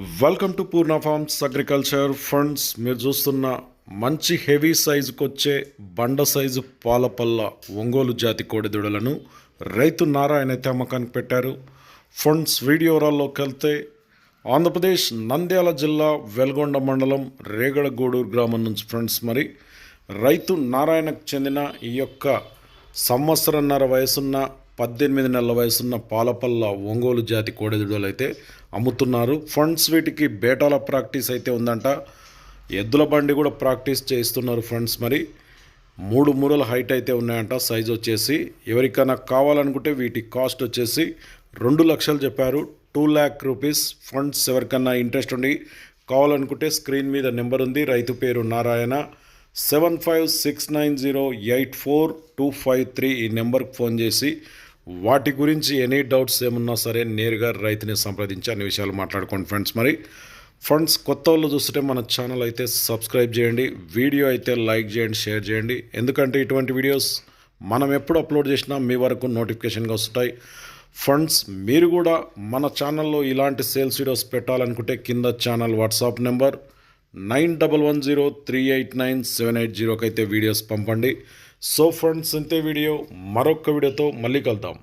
Welcome to Purna farms agriculture funds మీరు చూస్తున్న మంచి హెవీ సైజుకు వచ్చే బండ సైజు పాలపల్ల ఒంగోలు జాతి కోడిదూడలను రైతు నారాయణ అయితే అమ్మకానికి పెట్టారు. ఫండ్స్ వీడియోరాల్లోకి వెళ్తే ఆంధ్రప్రదేశ్ నంద్యాల జిల్లా వెల్గొండ మండలం రేగడగూడూరు గ్రామం నుంచి ఫ్రెండ్స్ మరి రైతు నారాయణకు చెందిన ఈ యొక్క సంవత్సరన్నర వయసున్న పద్దెనిమిది నెలల వయసున్న పాలపల్ల ఒంగోలు జాతి కోడెదూడలు అయితే అమ్ముతున్నారు. ఫండ్స్ వీటికి బేటాల ప్రాక్టీస్ అయితే ఉందంట. ఎద్దుల బండి కూడా ప్రాక్టీస్ చేస్తున్నారు ఫ్రెండ్స్ మరి. మూడు మూరల హైట్ అయితే ఉన్నాయంట సైజ్ వచ్చేసి. ఎవరికైనా కావాలనుకుంటే వీటి కాస్ట్ వచ్చేసి రెండు లక్షలు చెప్పారు. Two lakh rupees. ఫండ్స్ ఎవరికన్నా ఇంట్రెస్ట్ ఉండి కావాలనుకుంటే స్క్రీన్ మీద నెంబర్ ఉంది. రైతు పేరు Narayana. Seven five six nine zero eight four two five three ఈ నెంబర్కి ఫోన్ చేసి వాటి గురించి ఎనీ డౌట్స్ ఏమున్నా సరే నేరుగా రైతుని సంప్రదించి అన్ని విషయాలు మాట్లాడుకోండి ఫ్రెండ్స్. మరి ఫ్రెండ్స్ కొత్త వాళ్ళు చూస్తుంటే మన ఛానల్ అయితే సబ్స్క్రైబ్ చేయండి వీడియో అయితే లైక్ చేయండి షేర్ చేయండి. ఎందుకంటే ఇటువంటి వీడియోస్ మనం ఎప్పుడు అప్లోడ్ చేసినా మీ వరకు నోటిఫికేషన్గా వస్తాయి ఫ్రెండ్స్ మీరు కూడా మన ఛానల్లో ఇలాంటి సేల్స్ వీడియోస్ పెట్టాలనుకుంటే కింద channel WhatsApp number nine double one zero three eight nine seven eight జీరోకి అయితే వీడియోస్ పంపండి. సో ఫ్రెండ్స్ ఇంతే వీడియో. మరొక వీడియోతో మళ్ళీ కలుద్దాం.